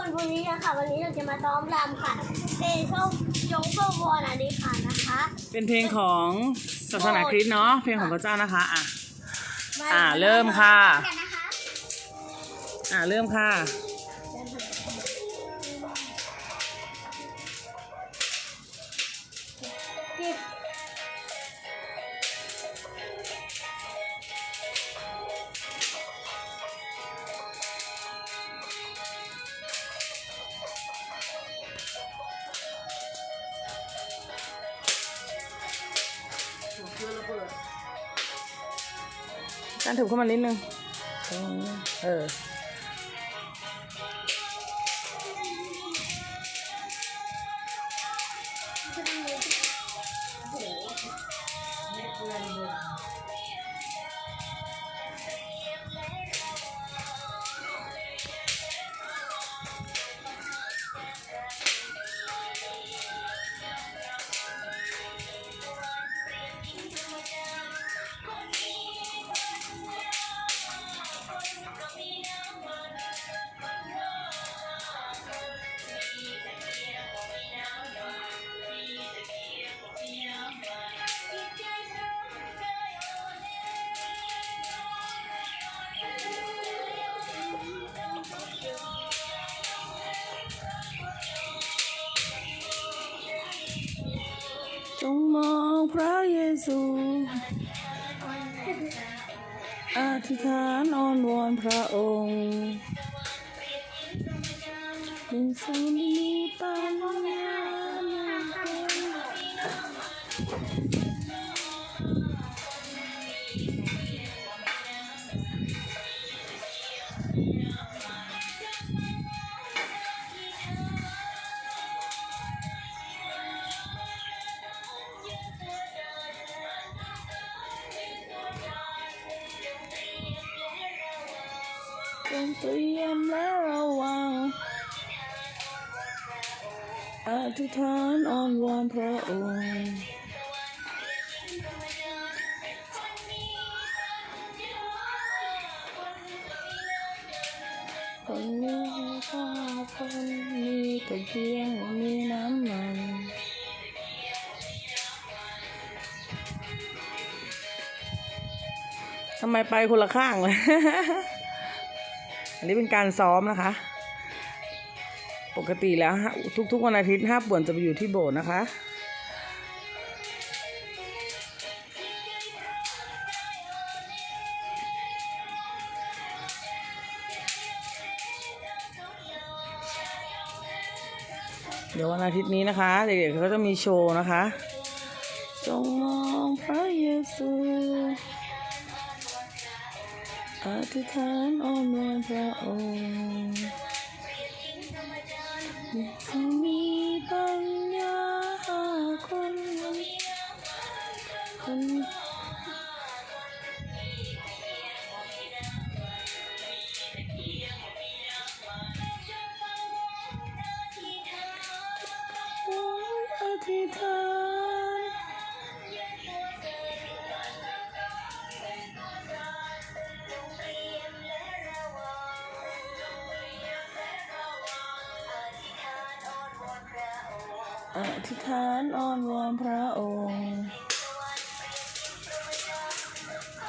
คนพรุ่งนี้นะคะวันนี้เราจะมาซ้อมรำค่ะเป็นช่องยงโซวอนอันนี้ค่ะนะคะ เป็นเพลงของศาสนาคริสต์เนาะเพลงของพระเจ้านะคะอะอ่าเริ่มค่ะกันนะคะ อะเริ่มค่ะการถูกเข้ามานิดนึงเออจ องพระเยซูอธิษฐานอ้อนวอนพระองค์เป็นสุนีปัญญา จงเตรียมและระวังอธิษฐานอ้อนวอนพระองค์คนนี้ข้าคนมีต่เพียงมีน้ำมันทำไมไปคนละข้างเลย อันนี้เป็นการซ้อมนะคะ ปกติแล้วทุกๆวันอาทิตย์ห้าป่วนจะไปอยู่ที่โบสถ์นะคะเดี๋ยววันอาทิตย์นี้นะคะ เด็กๆเขาจะมีโชว์นะคะ จงมองพระเยซู อธิษฐานอ้อนวอนพระองค์ที่มีปัญญาคนคน อธิษฐานอ้อนวอนพระองค์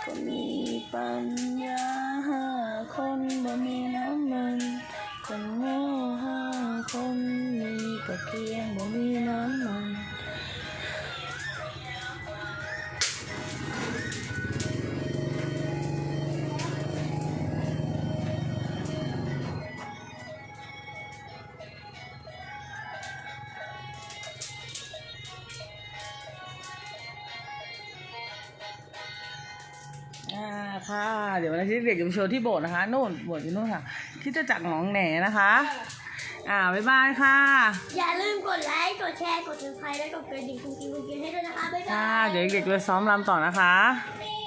ก็มีปัญ ค่ะ เดี๋ยววันอาทิตย์เด็กจะไปโชว์ที่โบสถ์นะคะนู่นโบสถ์อยู่นู่นค่ะคริดจะจักรหนองแหนนะคะ อ่าบ๊ายบายค่ะ อย่าลืมกดไลค์ กดแชร์ กดติดตามและกดกระดิ่งกุ้งกิ้งกุ้งกิ้งให้ด้วยนะคะ บ๊ายบาค่ะ ย เดี๋ยวเด็กๆไปซ้อมรำต่อนะคะนี่